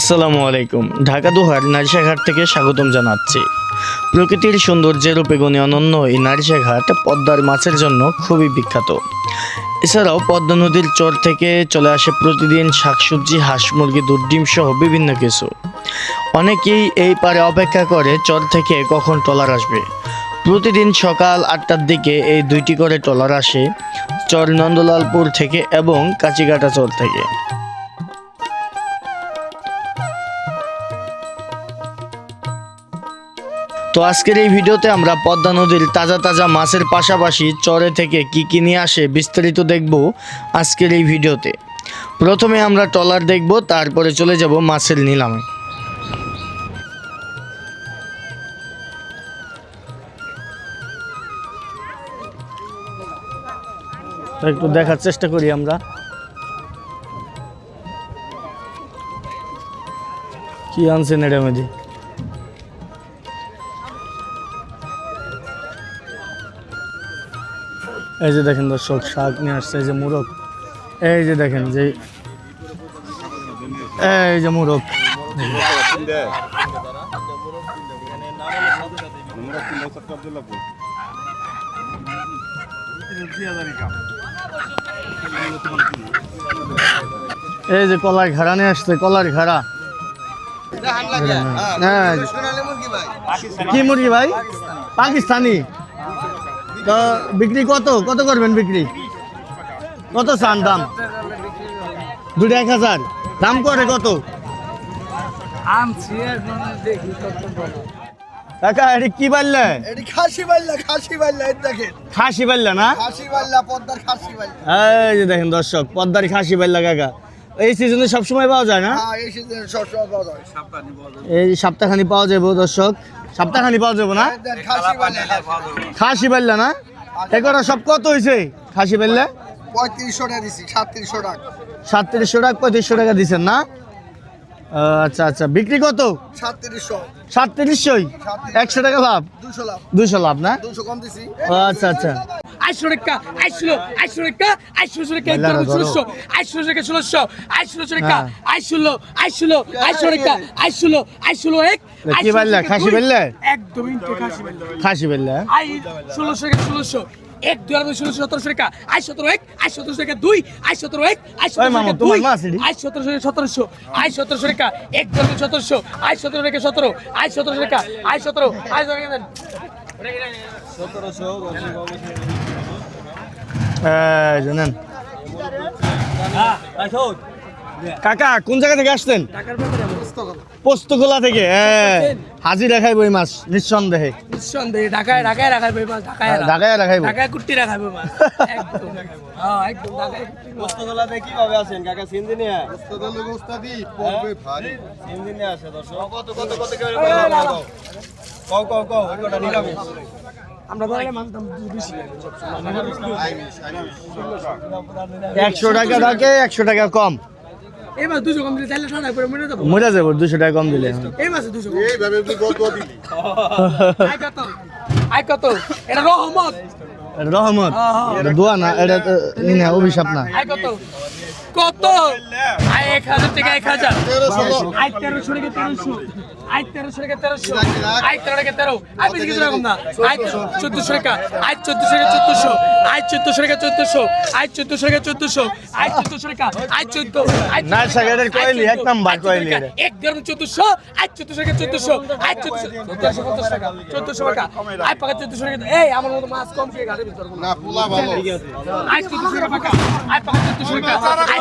আসসালামু আলাইকুম। ঢাকা দুহার নারিশাঘাট থেকে স্বাগতম জানাচ্ছি। প্রকৃতির সৌন্দর্যের রূপে অনন্য এই নারিশাঘাট পদ্মার মাছের জন্য খুবই বিখ্যাত। এছাড়াও পদ্মা নদীর চর থেকে চলে আসে প্রতিদিন শাকসবজি, হাঁস মুরগি, দুধ, ডিম সহ বিভিন্ন কিছু। অনেকেই এই পারে অপেক্ষা করে চর থেকে কখন ট্রলার আসবে। প্রতিদিন সকাল আটটার দিকে এই দুইটি করে ট্রলার আসে চর নন্দলালপুর থেকে এবং কাচিকাটা চর থেকে। তো আজকের এই ভিডিওতে আমরা পদ্মা নদীর তাজা তাজা মাছের পাশাপাশি চরে থেকে কি কি নিয়ে আসে বিস্তারিত দেখব আজকের এই ভিডিওতে। প্রথমে আমরা ট্রলার দেখব, তারপরে চলে যাব মাছের নিলামে। একটু দেখার চেষ্টা করি আমরা। কি আনছেন এটার মধ্যে এই যে দেখেন দর্শক, শাক নিয়ে আসছে, এই যে মুরগ। এই যে দেখেন যে, এই যে মুরগ। এই যে কলার ঘাড়া নিয়ে আসছে, কলার ঘাড়া। হ্যাঁ কি মুরগি ভাই? পাকিস্তানি। তো বিক্রি কত? কত করবেন বিক্রি? কত চান দাম? দুটো এক হাজার। দাম করে কত? কাকা এটা কি এটি খাসি খাসি দেখেন। না? খাসি বাল্লা পদ্মার খাসি বাল্লা এই যে দেখেন দর্শক পদ্মার খাসি কাকা। এই সিজনে সবসময় পাওয়া যায় না? হ্যাঁ এই সিজনে সবসময় পাওয়া যায়। এই সপ্তাহখানি পাওয়া যাব দর্শক। সপ্তাহখানি পাওয়া যাব না? খাসি পাল্লা না? এক সব কত হয়েছে খাসি পাল্লা? পঁয়ত্রিশশো টাকা দিছি সাতত্রিশশো টাকা সাতত্রিশশো টাকা পঁয়ত্রিশশো টাকা দিচ্ছেন না? আচ্ছা আচ্ছা। বিক্রি কত? সাতত্রিশশো সাতত্রিশশোই? একশো টাকা লাভ? দুশো লাভ। দুশো লাভ না? দুশো কম দিছি। আচ্ছা আচ্ছা। আইশো টাকা আইশো আইশো টাকা আইশো ধরো। ষোলোশো আইশো টাকা ষোলোশো আইশো টাকা হ্যাঁ। আইশো আইশো আইশো টাকা আইশো আইশো এক কি পারলে খাসি পারলে একদম ইনটে খাসি পারলে খাসি পারলে আই ষোলোশো টাকা ষোলোশো এক দুই আর ষোলোশো সতেরোশো টাকা আই সতেরো এক আই সতেরোশো টাকা দুই আই সতেরো এক আই সতেরো দুই আই সতেরোশো টাকা সতেরোশো আই সতেরোশো টাকা এক দুই আর সতেরোশো আই সতেরো টাকা সতেরো আই সতেরোশো টাকা আই সতেরো আই সতেরো। এই জানেন। কাকা কোন জায়গা থেকে আসছেন? পোস্তগোলা থেকে হ্যাঁ হাজির রাখাইব এই মাছ নিঃসন্দেহে। নিঃসন্দেহে ঢাকায় ঢাকায় রাখাবে মাছ ঢাকায়। ঢাকায় রাখাইব। ঢাকায় কুট্টি মাছ। একদম। হ্যাঁ একদম ঢাকায় পোস্তগোলাতে কীভাবে আছেন কাকা? সিন্ধি নিয়ে? উস্তাদি পড়বে ভারী। সিন্ধি আসে দর্শক। কত কত কত করে কও? কও কও ওই কটা নিরামিষ। আমরা ধরলে মাছ দাম বেশি একশো টাকা থাকে একশো টাকা কম। এই মাছ দুশো কম দিলে চাইলে ঠান্ডা করে মরে যাব। মজা যাব দুশো টাকা কম দিলে। এই মাছে দুশো কম। এইভাবে তুই কত দিলি। আই কত? আই কত? এটা রহমত। এটা রহমত। এটা দোয়া না এটা তো ই অভিশাপ না। কত? কত? আই এক হাজার টাকা এক হাজার। আই তেরোশো টাকা তেরোশো? আই তেরোশো টাকা তেরোশো? আই তেরো টাকা তেরো? আই বেশি কিছু রকম না। আই চোদ্দশো টাকা। আই চোদ্দশো টাকা চোদ্দশো? আই চোদ্দশো টাকা চোদ্দশো? আই চোদ্দশো টাকা চোদ্দশো? আই চোদ্দশো টাকা চোদ্দ না, এক নাম্বার এটা। এক দেড় চোদ্দশো আই চোদ্দশো টাকা চোদ্দশো? আই চোদ্দশো চোদ্দশো পঞ্চাশ টাকা। চোদ্দশো টাকা। আই পাকা চোদ্দশো টাকা এই আমার মতো মাছ কম খেয়ে গাড়ি ভিতর না পোলা ভালো। আই চোদ্দশো টাকা পাকা। আই পাকা চোদ্দশো টাকা। আই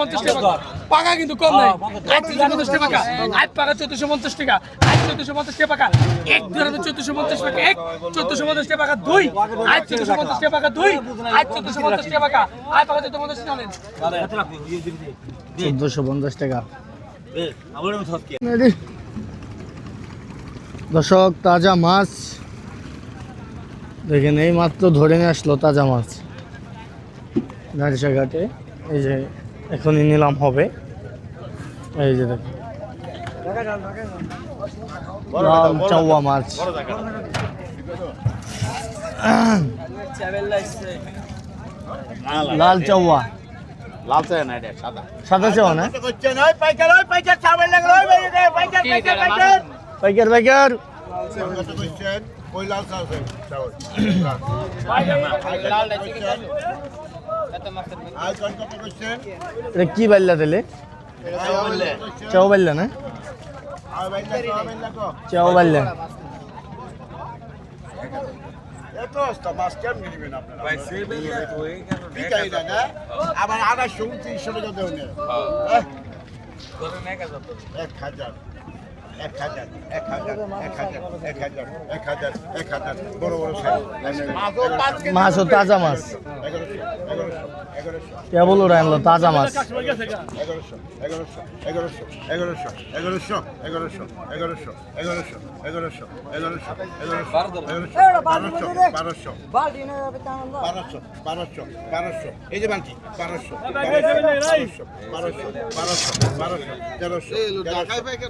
পঞ্চাশ টাকা পাকা কিন্তু কম নাই আই চোদ্দশো টাকা পাকা পাকা চোদ্দশো পঞ্চাশ টাকা আই চোদ্দশো পঞ্চাশ টাকা এক হাজার চোদ্দশো পঞ্চাশ টাকা এক চোদ্দশো পঞ্চাশ টাকা দুই আই চোদ্দশো পঞ্চাশ টাকা দুই আই চোদ্দশো পঞ্চাশ টাকা আই পাকা চোদ্দশো পঞ্চাশ টাকা চোদ্দশো পঞ্চাশ টাকা দর্শক, তাজা মাছ। দেখেন, এই মাত্র ধরে নিয়ে আসলো তাজা মাছ। ঘাটে এই যে এখনই নিলাম হবে। এই যে দেখো। মাছ। লাল চৌয়া লাল সাদা। সাদা পাইকার এটা কি বাইল্লা তাহলে? চাও বাইল্লা না? চাও বাইল্লা আবার আড়াইশো উনত্রিশশো টাকা দেবেন এক হাজার। এক হাজার এক হাজার এক হাজার এক হাজার এক হাজার এক হাজার বড় বড় মাছও তাজা মাছ এগারোশো এগারোশো এগারোশো কে বলো রাখল তাজা মাছ এগারোশো এগারোশো এগারোশো এগারোশো এগারোশো এগারোশো এগারোশো এগারোশো এগারোশো এগারোশো এগারোশো বারোশো বারোশো বারোশো বারোশো এই যে বালতি বারোশো বারোশো বারোশো বারোশো বারোশো তেরোশো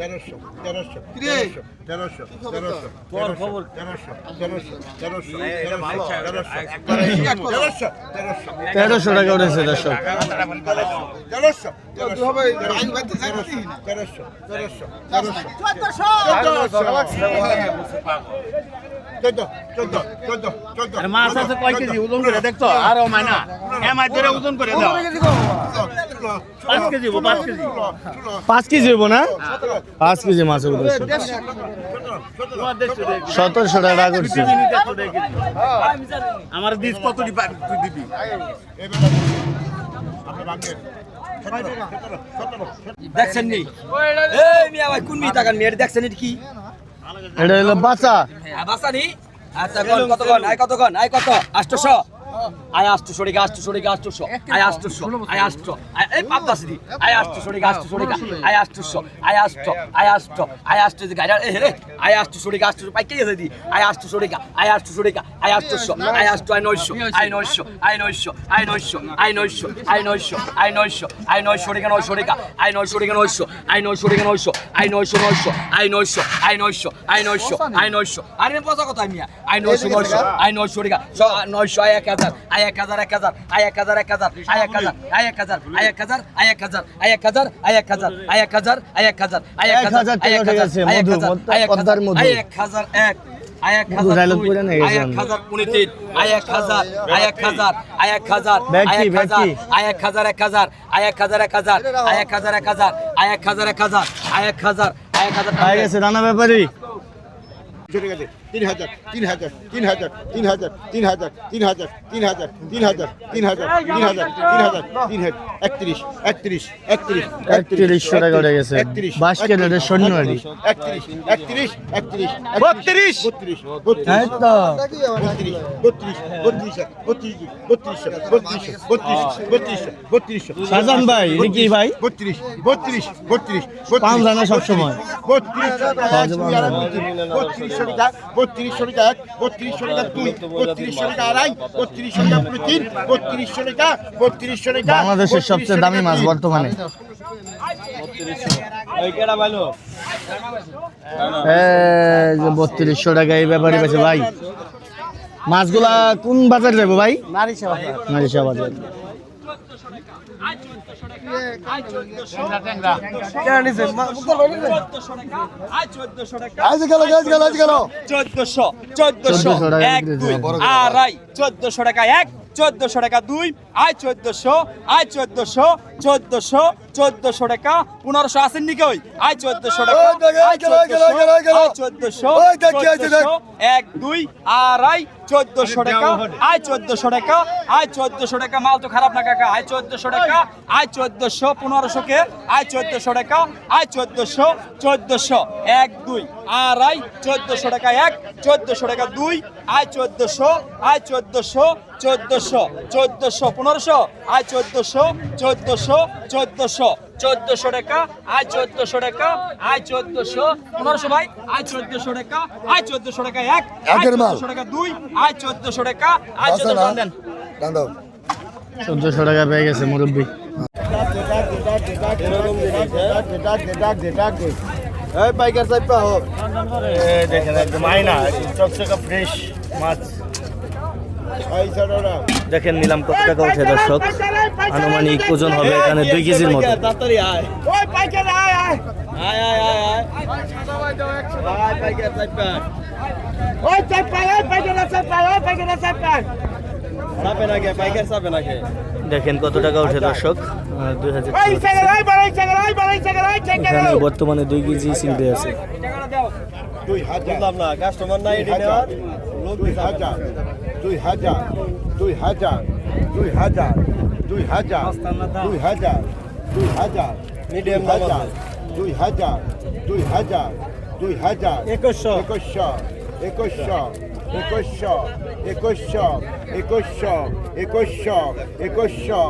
তেরোশো তেরোশো তেরোশো তেরোশো। তেরোশো তেরোশো তেরোশো তেরোশো তেরোশো তেরোশো তেরোশো তেরোশো টাকা উঠেছে তেরোশো। মাছ আছে কয় কেজি? ওজন করে দেখতো আরও মাইনা। এ মাছ ধরে ওজন করে দাও। পাঁচ কেজি পাঁচ কেজি। পাঁচ কেজি হইব না? পাঁচ কেজি মাছ হইব সতেরোশো টাকা করছি আমার দিস কত তুই দিবি। দেখছেন নি? এই মিয়া ভাই কোন মিয়া তাকান দেখছেন কি? এটা হলো বাচ্চা। হ্যাঁ, বাসা নি? আচ্ছা কোন? কত কোন? আই কত? কোন আই কত 800 আই 800 রেগা 800 রেগা 800 আই 800 আই 800 আই এই পাপ দাস দি আই 800 রেগা 800 রেগা আই 800 আই 800 আই 800 আই 800 দি গাড়ি রে আই 800 রেগা 800 পাই কে গেছে দি আই 800 রেগা আই 800 রেগা আই 800 আই 800 আই 900 আই 900 আই 900 আই 900 আই 900 আই 900 আই 900 আই 900 রেগা 900 রেগা আই 900 রেগা 900 আই 900 রেগা 900 আই 900 900 আই 900 আই 900 আই 900 আই 900 আরে পয়সা কত মিয়া আই 900 900 আই 900 রেগা 900 আই 1000 আই 1000 1000 আই 1000 1000 আই 1000 আই 1000 আই 1000 আই 1000 আই 1000 আই 1000 আই 1000 আই 1000 আই 1000 টাকা উঠে গেছে, মধু, পদ্মার মধু। আই 1000 এক আই 1000 মধু dialogue দুই, করে নিয়ে আই গেছেন। 1000 পুনে তিন আই 1000 আই 1000 আই 1000 ব্যাগ আই কি, ব্যাগ 1000 কি? আই 1000 1000 আই 1000 1000 আই 1000 1000 আই 1000 1000 আই 1000 আই 1000 হয়ে গেছে রানা ব্যাপারী চলে গেছে তিন হাজার তিন হাজার তিন হাজার তিন হাজার তিন হাজার তিন হাজার তিন হাজার তিন হাজার তিন হাজার তিন হাজার তিন হাজার তিন হাজার একত্রিশ একত্রিশ একত্রিশ একত্রিশশো টাকা উঠে গেছে। একত্রিশ বাস্কেট এটা সৈন্যবাড়ি। একত্রিশ একত্রিশ একত্রিশ বত্রিশ। বত্রিশ তো বত্রিশ বত্রিশ বত্রিশ বত্রিশ বত্রিশ বত্রিশ বত্রিশ বত্রিশ বত্রিশ শাহজাহান ভাই, কি ভাই? বত্রিশ বত্রিশ বত্রিশ পাম জানা সবসময়। বত্রিশ বত্রিশশো টাকা টাকা এক বত্রিশশো টাকা দুই বত্রিশশো টাকা আড়াই বত্রিশশো টাকা পুরো তিন বত্রিশশো টাকা বত্রিশশো টাকা বাংলাদেশের সবচেয়ে দামি মাছ বর্তমানে। বত্রিশশো টাকা এই ব্যাপারে পেয়েছে ভাই। মাছগুলা কোন বাজার যাব ভাই? নারিশা বাজার আজ গেল চোদ্দশো চোদ্দশো এক দুই। আড়াই চোদ্দশো টাকা এক চোদ্দশো টাকা দুই আয় চোদ্দশো আয় চোদ্দশো চোদ্দশো চোদ্দশো টাকা পনেরোশো আসেন নি কই? আয় চোদ্দশো টাকা। চোদ্দশো, এক দুই আড়াই চোদ্দশো টাকা আয় চোদ্দশো টাকা আয় চোদ্দশো টাকা মাল তো খারাপ না কাকা আয় চোদ্দশো টাকা আয় চোদ্দশো পনেরোশো কে আয় চোদ্দশো টাকা আয় চোদ্দশো চোদ্দশো এক দুই আড়াই চোদ্দশো টাকা এক চোদ্দশো টাকা দুই আয় চোদ্দশো আয় চোদ্দশো চোদ্দশো চোদ্দশো পনেরোশো আয় চোদ্দশো চোদ্দশো চোদ্দশো চোদ্দশো টাকা আয় চোদ্দশো টাকা আয় চোদ্দশো। পনেরোশো ভাই আয় চোদ্দশো টাকা আয় চোদ্দশো টাকা এক আয় একের মাল। চোদ্দশো টাকা দুই আয় চোদ্দশো টাকা আয় চোদ্দশো দেন। চোদ্দশো টাকা পেয়ে গেছে মুরব্বী। এই পাইকার হোক দেখেন একদম আয়না চকচকা ফ্রেশ মাছ। দেখেন নিলাম কত টাকা উঠে দর্শক। আনুমানিক ওজন হবে এখানে দুই কেজির মতো। দেখেন কত টাকা উঠে দর্শক বর্তমানে দুই কেজি চিংড়ি আছে। দুই হাজার। না কাস্টমার নাই লোক দুই হাজার দুই হাজার দুই হাজার দুই হাজার দুই হাজার দুই হাজার দুই হাজার দুই হাজার দুই হাজার দুই হাজার একুশশো একুশশো একুশশো একুশশো একুশশো একুশশো একুশশো একুশশো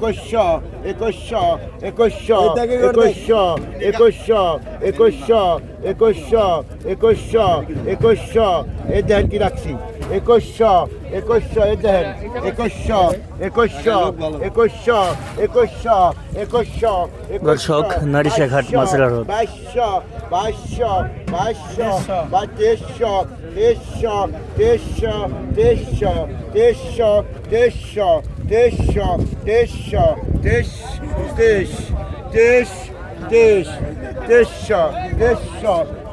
একুশশো একুশশো একুশশো একুশশো একুশশো একুশশো একুশশো একুশশো একুশশো এই দেখেন কি রাখছি একুশশো একুশশো এই দেখেন একুশশো একুশশো একুশশো একুশশো একুশশো দর্শক, নারিশাঘাট মাছের আড়ত। বাইশশো বাইশশো বাইশশো বা তেইশশো তেইশশো তেইশশো তেইশশো তেইশশো তেইশশো তেইশশো তেইশশো তেইশ তেইশ তেইশ তেইশ তেইশশো তেইশশো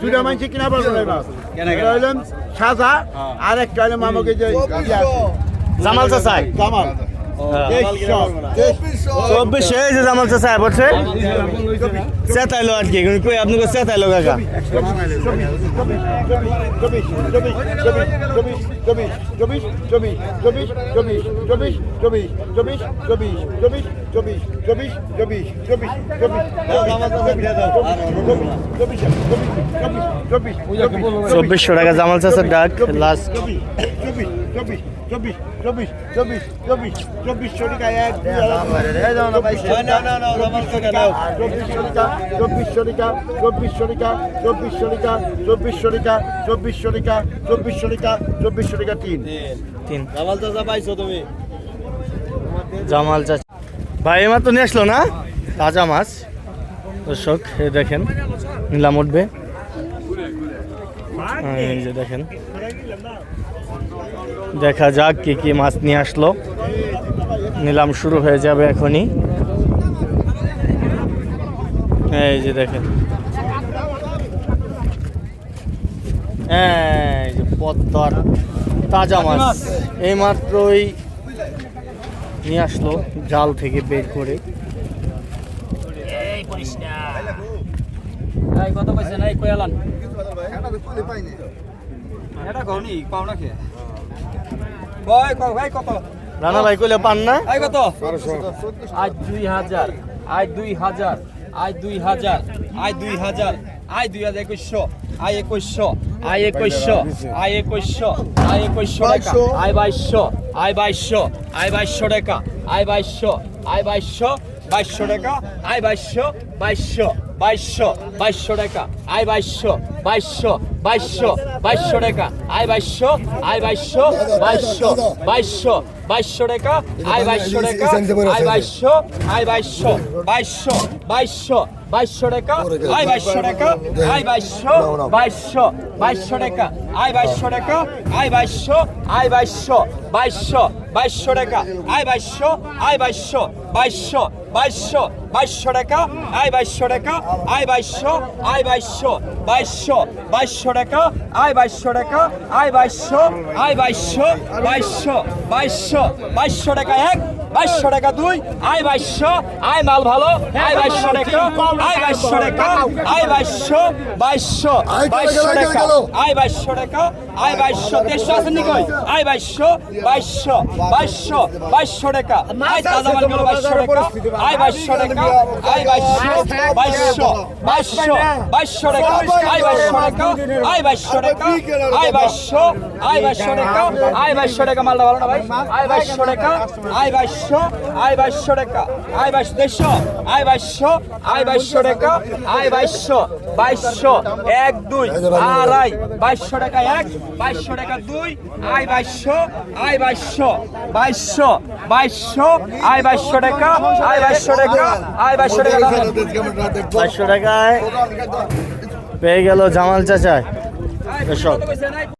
দুটা মানুষ কিনা পারব না সাজা হ্যাঁ। আর এক হলো মামাকে যে জামাল চাষাই জামাল। চব্বিশশো এই যে জামাল চাচাই পড়ছে। চেতাইলো আর কি কই আপনাকে চেতাইলো কাকা? চব্বিশশো টাকা জামাল চাচার ডাক লাস্ট এক দুই না না না আমার থেকে নাও চব্বিশশো টাকা চব্বিশশো টাকা চব্বিশশো টাকা চব্বিশশো টাকা চব্বিশশো টাকা চব্বিশশো টাকা চব্বিশশো টাকা চব্বিশশো তিন। তিন। জামাল চাচা পাইছো তুমি? জামাল চাচা। ভাই এবার তো নিয়ে আসলো না? তাজা মাছ। দর্শক দেখেন নিলাম উঠবে। দেখেন। দেখা যাক কি কি মাছ নিয়ে আসলো। নিলাম শুরু হয়ে যাবে এখনই। এই যে দেখেন। এই যে পদ্মার তাজা মাছ। এই মাত্রই নিয়ে আসলো জাল থেকে বের করে। এই কত পাইছেন এই কয়ালান এটা কওনি পাও না কে? কয় কয় ভাই কত? রানা ভাই কইলে পান না? কত? আজ দুই হাজার আজ দুই হাজার আজ দুই হাজার আজ দুই হাজার আজ দুই হাজার একুশশো আয় একুশশো আয় একুশশো আয় একুশশো আয় একুশশো টাকা আয় বাইশশো আয় বাইশশো আয় বাইশশো টাকা আয় বাইশশো আয় বাইশশো বাইশশো টাকা আয় বাইশশো বাইশশো। বাইশশো বাইশশো টাকা আয় বাইশশো বাইশশো বাইশশো বাইশশো টাকা আয় বাইশশো আয় বাইশশো বাইশশো বাইশশো বাইশশো টাকা আয় বাইশশো টাকা আয় বাইশশো আয় বাইশশো বাইশশো বাইশশো বাইশশো টাকা আয় বাইশশো টাকা আয় বাইশশো বাইশশো বাইশশো টাকা আয় বাইশশো টাকা আয় বাইশশো আয় বাইশশো বাইশশো বাইশশো টাকা আয় বাইশশো আয় বাইশশো বাইশশো বাইশশো বাইশশো টাকা, আয় বাইশশো টাকা, আয় বাইশশো আয় বাইশশো বাইশশো বাইশশো টাকা, আয় বাইশশো টাকা, আয় বাইশশো আয় বাইশশো বাইশশো বাইশশো বাইশশো টাকা এক। বাইশশো টাকা দুই। আয় বাইশশো আয় মাল ভালো। আয় বাইশশো টাকা। আয় বাইশশো টাকা। আয় বাইশশো বাইশশো বাইশশো টাকা। আয় বাইশশো টাকা। আয় বাইশশো তেইশশো আছে নি কই? আয় বাইশশো বাইশশো বাইশশো বাইশশো টাকা। আয় তাজা মাল গেল বাইশশো টাকা। আয় বাইশশো টাকা। আয় বাইশশো বাইশশো বাইশশো বাইশশো টাকা। আয় বাইশশো টাকা। আয় বাইশশো টাকা। আয় বাইশশো আয় বাইশশো টাকা। আয় বাইশশো টাকা মালটা ভালো না ভাই? আয় বাইশশো টাকা। আয় বাইশশো আয় বাইশশো টাকা আয় বাইশশো দেড়শো আয় বাইশশো আয় বাইশশো টাকা আয় বাইশশো বাইশশো এক দুই আড়াই বাইশশো টাকা এক বাইশশো টাকা দুই আয় বাইশশো আয় বাইশশো বাইশশো বাইশশো আয় বাইশশো টাকা আয় বাইশশো টাকা আয় বাইশশো টাকা পাঁচশো টাকায় পেয়ে গেল জামাল চাচায় এসব